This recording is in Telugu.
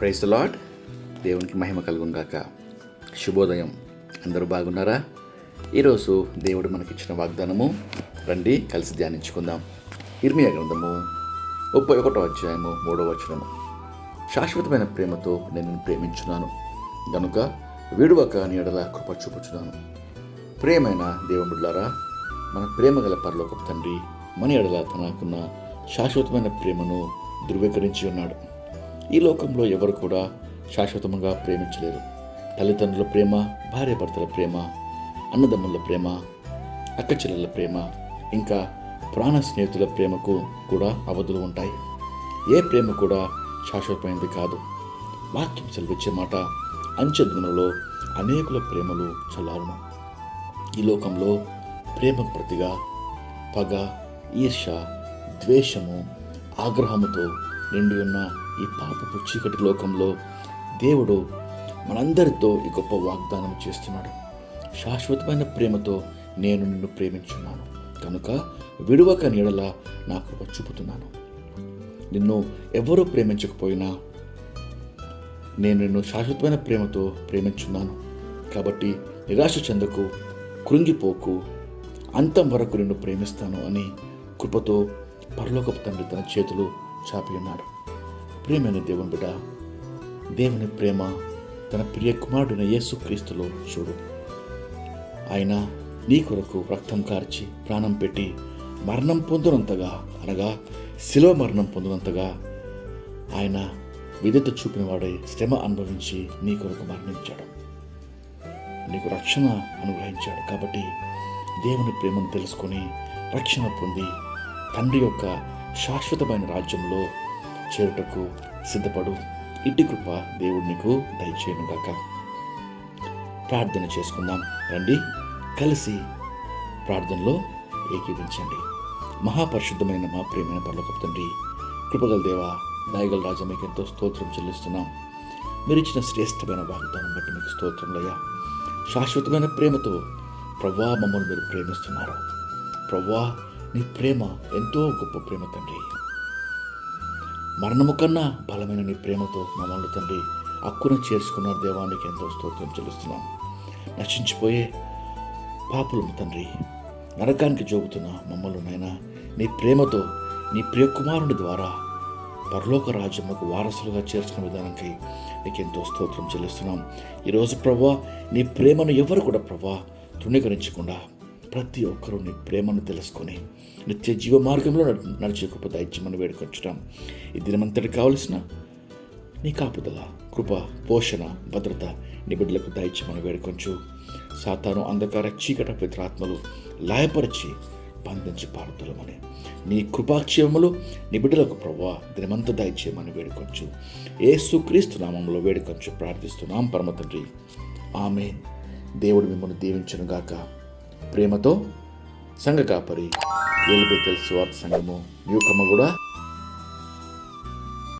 ప్రైజ్ లాడ్ దేవునికి మహిమ కలుగును శుభోదయం. అందరూ బాగున్నారా? ఈరోజు దేవుడు మనకిచ్చిన వాగ్దానము. రండి కలిసి ధ్యానించుకుందాం. ఇర్మియా గ్రంథము ముప్పై ఒకటో అధ్యాయము మూడో వచనము. శాశ్వతమైన ప్రేమతో నేను ప్రేమించున్నాను. గనుక విడువక నీడల కృప చూపుచున్నాను. ప్రేమైన దేవుడులారా మన ప్రేమ గల పరలోకపు తండ్రి మన ఎడల తనకున్న శాశ్వతమైన ప్రేమను ధృవీకరించి ఉన్నాడు. ఈ లోకంలో ఎవరు కూడా శాశ్వతంగా ప్రేమించలేరు. తల్లిదండ్రుల ప్రేమ భార్యాభర్తల ప్రేమ అన్నదమ్ముల ప్రేమ అక్కచెల్లెల ప్రేమ ఇంకా ప్రాణ స్నేహితుల ప్రేమకు కూడా అవధులు ఉంటాయి. ఏ ప్రేమ కూడా శాశ్వతమైనది కాదు. వాక్యం సెలవిచ్చే మాట అంచెదినలో అనేకుల ప్రేమలు చల్లారును. ఈ లోకంలో ప్రేమకు ప్రతిగా పగ ఈర్ష ద్వేషము ఆగ్రహముతో నిండి ఉన్న ఈ పాపపు చీకటి లోకంలో దేవుడు మనందరితో ఈ గొప్ప వాగ్దానం చేస్తున్నాడు. శాశ్వతమైన ప్రేమతో నేను నిన్ను ప్రేమించున్నాను. కనుక విడువక నీడల నాకు చూపుతున్నాను నిన్ను ఎవరూ ప్రేమించకపోయినా నేను నిన్ను శాశ్వతమైన ప్రేమతో ప్రేమించున్నాను. కాబట్టి నిరాశ చెందకు కృంగిపోకు అంతం వరకు నిన్ను ప్రేమిస్తాను అని కృపతో పరలోకపు తండ్రి తన చేతులు చాపి ఉన్నాడు ప్రేమైన దేవుని బిడ్డ దేవుని ప్రేమ తన ప్రియ కుమారుడైన యేసుక్రీస్తులో చూడు. ఆయన నీ కొరకు రక్తం కార్చి ప్రాణం పెట్టి మరణం పొందినంతగా అనగా శిలో మరణం పొందినంతగా ఆయన విధత చూపిన వాడై శ్రమ అనుభవించి నీ కొరకు మరణించాడు. నీకు రక్షణ అనుగ్రహించాడు కాబట్టి దేవుని ప్రేమను తెలుసుకొని రక్షణ పొంది తండ్రి యొక్క శాశ్వతమైన రాజ్యంలో చేరుటకు సిద్ధపడు. ఇట్టి కృప దేవుడు నీకు దయచేయను గాక ప్రార్థన చేసుకుందాం. రండి కలిసి ప్రార్థనలో ఏకీవించండి మహాపరిశుద్ధమైన మా ప్రేమైన పర్లోకపు తండ్రి కృపగల దేవ దయగల రాజా మీకు ఎంతో స్తోత్రం చెల్లిస్తున్నాం. మీరు ఇచ్చిన శ్రేష్టమైన వాగ్దానం బట్టి మీకు స్తోత్రంలయ్యా శాశ్వతమైన ప్రేమతో ప్రవ్వా మమ్మల్ని మీరు ప్రేమిస్తున్నారు. ప్రవ్వా నీ ప్రేమ ఎంతో గొప్ప ప్రేమ తండ్రి. మరణము కన్నా బలమైన నీ ప్రేమతో మమ్మల్ని తండ్రి అక్కున చేర్చుకున్న దేవానికి ఎంతో స్తోత్రం చెల్లిస్తున్నాం. నశించిపోయే పాపులము తండ్రి. నరకానికి జోగుతున్న మమ్మల్ని నాయన నీ ప్రేమతో నీ ప్రియకుమారుని ద్వారా పరలోక రాజ్యములకు వారసులుగా చేర్చుకున్న విధానానికి నీకు ఎంతో స్తోత్రం చెల్లిస్తున్నాం. ఈరోజు ప్రభా నీ ప్రేమను ఎవరు కూడా ప్రభా తృణీకరించకుండా ప్రతి ఒక్కరూ నీ ప్రేమను తెలుసుకొని నిత్య జీవ మార్గంలో నడిచే కృప దయచేయమని వేడుకొచ్చడం ఈ దినమంతటి కావలసిన నీ కాపుదల కృప పోషణ భద్రత నీ బిడ్డలకు దయచమని వేడుకొంచు. సాతాను అంధకార చీకట పితరాత్మలు లాయపరిచి బంధించి పారుతులమని నీ కృపాక్షేమములు నీ బిడ్డలకు ప్రభా దినమంతా దయచేయమని వేడుకొంచు. ఏసుక్రీస్తు నామంలో వేడుకొంచు ప్రార్థిస్తున్నాం పరమ తండ్రి ఆమె దేవుడు మిమ్మల్ని దీవించను గాక ప్రేమతో సంఘ కాపరి ఎలిబెతల్ స్వార్థ సంఘము న్యూకమ్మ కూడా